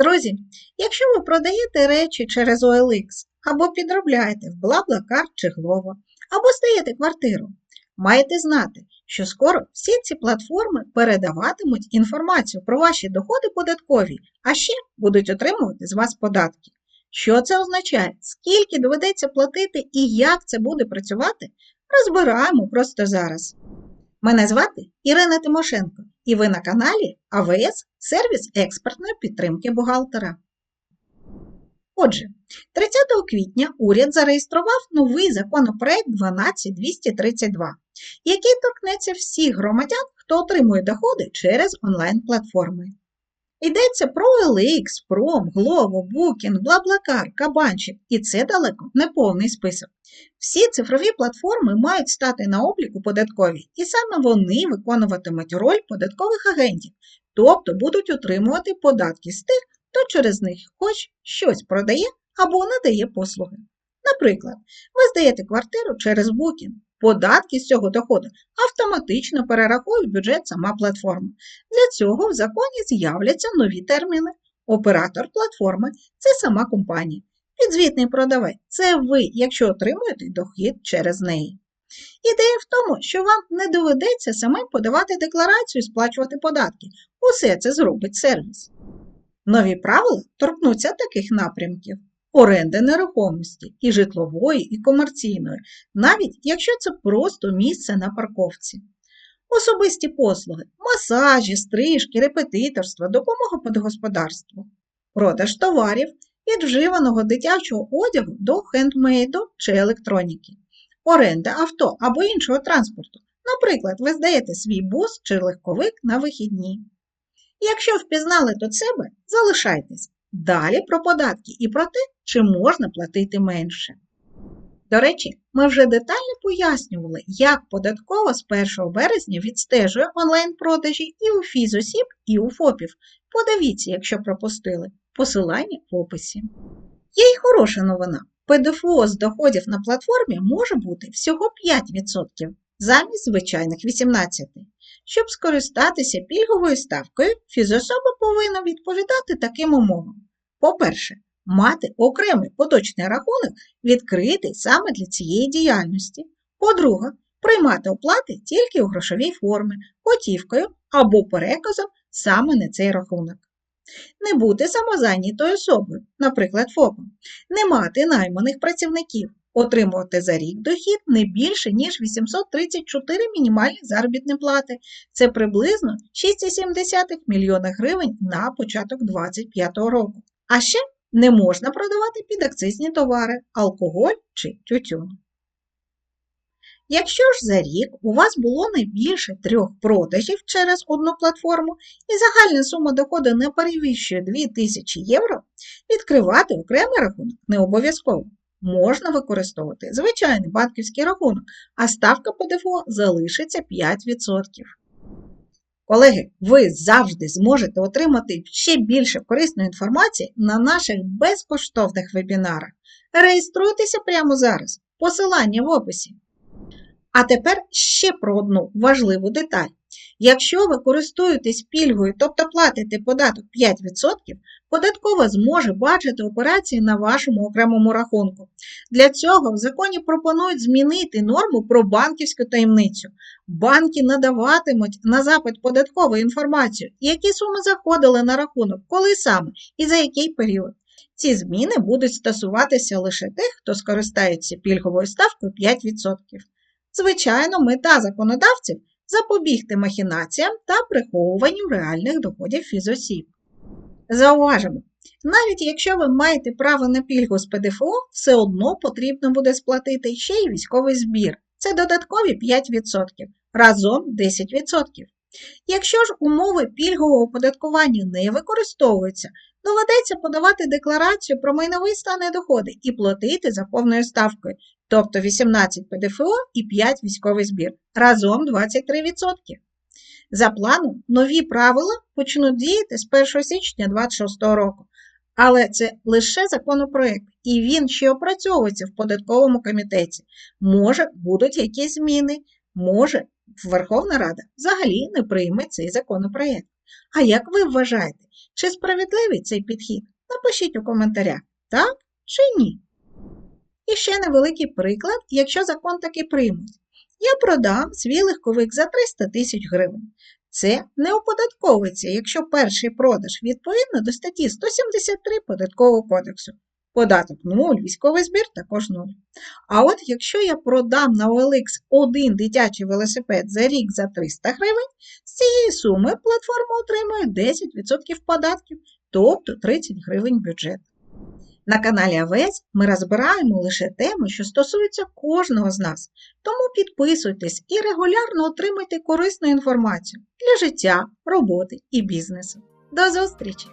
Друзі, якщо ви продаєте речі через OLX або підробляєте в BlaBlaCar чи Glovo, або здаєте квартиру, маєте знати, що скоро всі ці платформи передаватимуть інформацію про ваші доходи податкові, а ще будуть отримувати з вас податки. Що це означає? Скільки доведеться платити і як це буде працювати, розбираємо просто зараз. Мене звати Ірина Тимошенко, і ви на каналі АВС Сервіс експертної підтримки бухгалтера. Отже, 30 квітня уряд зареєстрував новий законопроект 12232, який торкнеться всіх громадян, хто отримує доходи через онлайн-платформи. Йдеться про OLX, Prom, Glovo, Booking, BlaBlaCar, Кабанчик, і це далеко не повний список. Всі цифрові платформи мають стати на обліку податкові, і саме вони виконуватимуть роль податкових агентів, тобто будуть отримувати податки з тих, хто через них хоч щось продає або надає послуги. Наприклад, ви здаєте квартиру через Booking. Податки з цього доходу автоматично перерахує в бюджет сама платформа. Для цього в законі з'являться нові терміни. Оператор платформи це сама компанія. Підзвітний продавець це ви, якщо отримуєте дохід через неї. Ідея в тому, що вам не доведеться самим подавати декларацію і сплачувати податки. Усе це зробить сервіс. Нові правила торкнуться таких напрямків оренди нерухомості і житлової, і комерційної, навіть якщо це просто місце на парковці. Особисті послуги, масажі, стрижки, репетиторство, допомога по господарству, продаж товарів від вживаного дитячого одягу до хендмейду чи електроніки, оренда авто або іншого транспорту. Наприклад, ви здаєте свій бус чи легковик на вихідні. Якщо впізнали тут себе, залишайтесь. Далі про податки і про те, чи можна платити менше. До речі, ми вже детально пояснювали, як податкова з 1 березня відстежує онлайн-продажі і у фізосіб, і у ФОПів. Подивіться, якщо пропустили, посилання в описі. Є й хороша новина. ПДФО з доходів на платформі може бути всього 5% замість звичайних 18%. Щоб скористатися пільговою ставкою, фізособа повинна відповідати таким умовам. По-перше, мати окремий поточний рахунок, відкритий саме для цієї діяльності. По-друге, приймати оплати тільки у грошовій формі, готівкою або переказом саме на цей рахунок. Не бути самозайнятою особою, наприклад, ФОПом, не мати найманих працівників, отримувати за рік дохід не більше, ніж 834 мінімальні заробітні плати. Це приблизно 6,7 мільйона гривень на початок 2025 року. А ще не можна продавати підакцизні товари, алкоголь чи тютюн. Якщо ж за рік у вас було не більше трьох продажів через одну платформу і загальна сума доходу не перевищує 2000 євро, відкривати окремий рахунок не обов'язково. Можна використовувати звичайний банківський рахунок, а ставка ПДФО залишиться 5%. Колеги, ви завжди зможете отримати ще більше корисної інформації на наших безкоштовних вебінарах. Реєструйтеся прямо зараз. Посилання в описі. А тепер ще про одну важливу деталь. Якщо ви користуєтесь пільгою, тобто платите податок 5%, податкова зможе бачити операції на вашому окремому рахунку. Для цього в законі пропонують змінити норму про банківську таємницю. Банки надаватимуть на запит податкову інформацію, які суми заходили на рахунок, коли саме і за який період. Ці зміни будуть стосуватися лише тих, хто скористається пільговою ставкою 5%. Звичайно, мета законодавців запобігти махінаціям та приховуванню реальних доходів фізосіб. Зауважимо, навіть якщо ви маєте право на пільгу з ПДФО, все одно потрібно буде сплатити ще й військовий збір. Це додаткові 5%, разом 10%. Якщо ж умови пільгового оподаткування не використовуються, доведеться подавати декларацію про майновий стан і доходи і платити за повною ставкою, тобто 18 ПДФО і 5 військовий збір, разом 23%. За планом, нові правила почнуть діяти з 1 січня 2026 року. Але це лише законопроект, і він ще опрацьовується в податковому комітеті. Може, будуть якісь зміни, може, Верховна Рада взагалі не прийме цей законопроект. А як ви вважаєте, Чи справедливий цей підхід? Напишіть у коментарях, так чи ні. І ще невеликий приклад, якщо закон таки приймуть. Я продам свій легковик за 300 тисяч гривень. Це не оподатковується, якщо перший продаж відповідно до статті 173 Податкового кодексу. Податок 0, військовий збір також 0. А от якщо я продам на OLX один дитячий велосипед за рік за 300 гривень, з цієї суми платформа отримує 10% податків, тобто 30 гривень бюджет. На каналі АВС ми розбираємо лише теми, що стосуються кожного з нас. Тому підписуйтесь і регулярно отримайте корисну інформацію для життя, роботи і бізнесу. До зустрічі!